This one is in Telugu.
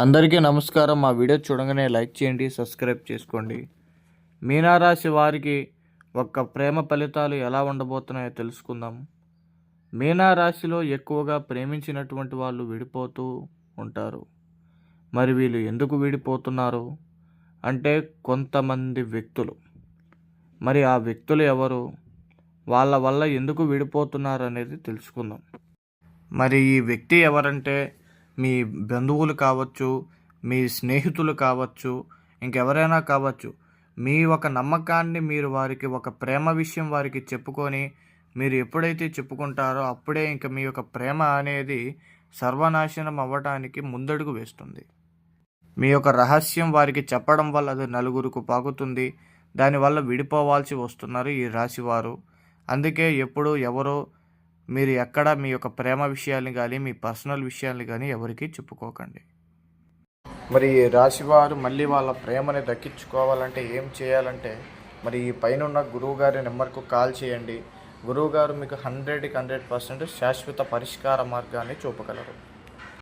అందరికీ నమస్కారం. మా వీడియో చూడగానే లైక్ చేయండి సబ్స్క్రైబ్ చేసుకోండి. మీనారాశి వారికి ఒక్క ప్రేమ ఫలితాలు ఎలా ఉండబోతున్నాయో తెలుసుకుందాం. మీనారాశిలో ఎక్కువగా ప్రేమించినటువంటి వాళ్ళు విడిపోతూ ఉంటారు. మరి వీళ్ళు ఎందుకు విడిపోతున్నారు? అంటే కొంతమంది వ్యక్తులు. మరి ఆ వ్యక్తులు ఎవరు? వాళ్ళ వల్ల ఎందుకు విడిపోతున్నారు అనేది తెలుసుకుందాం. మరి ఈ వ్యక్తి ఎవరంటే మీ బంధువులు కావచ్చు మీ స్నేహితులు కావచ్చు ఇంకెవరైనా కావచ్చు మీ ఒక నమ్మకాన్ని మీరు వారికి ఒక ప్రేమ విషయం వారికి చెప్పుకొని మీరు ఎప్పుడైతే చెప్పుకుంటారో అప్పుడే ఇంక మీ యొక్క ప్రేమ అనేది సర్వనాశనం అవ్వటానికి ముందడుగు వేస్తుంది. మీ యొక్క రహస్యం వారికి చెప్పడం వల్ల అది నలుగురికి పాకుతుంది. దానివల్ల విడిపోవాల్సి వస్తున్నారు ఈ రాశివారు. అందుకే ఎప్పుడు ఎవరో మీరు ఎక్కడ మీ యొక్క ప్రేమ విషయాల్ని కానీ మీ పర్సనల్ విషయాల్ని కానీ ఎవరికీ చెప్పుకోకండి. మరి రాశివారు మళ్ళీ వాళ్ళ ప్రేమని దక్కించుకోవాలంటే ఏం చేయాలంటే మరి ఈ పైన ఉన్న గురువుగారి నెంబర్కు కాల్ చేయండి. గురువుగారు మీకు హండ్రెడ్కి హండ్రెడ్ పర్సెంట్ శాశ్వత పరిష్కార మార్గాన్ని చూపగలరు.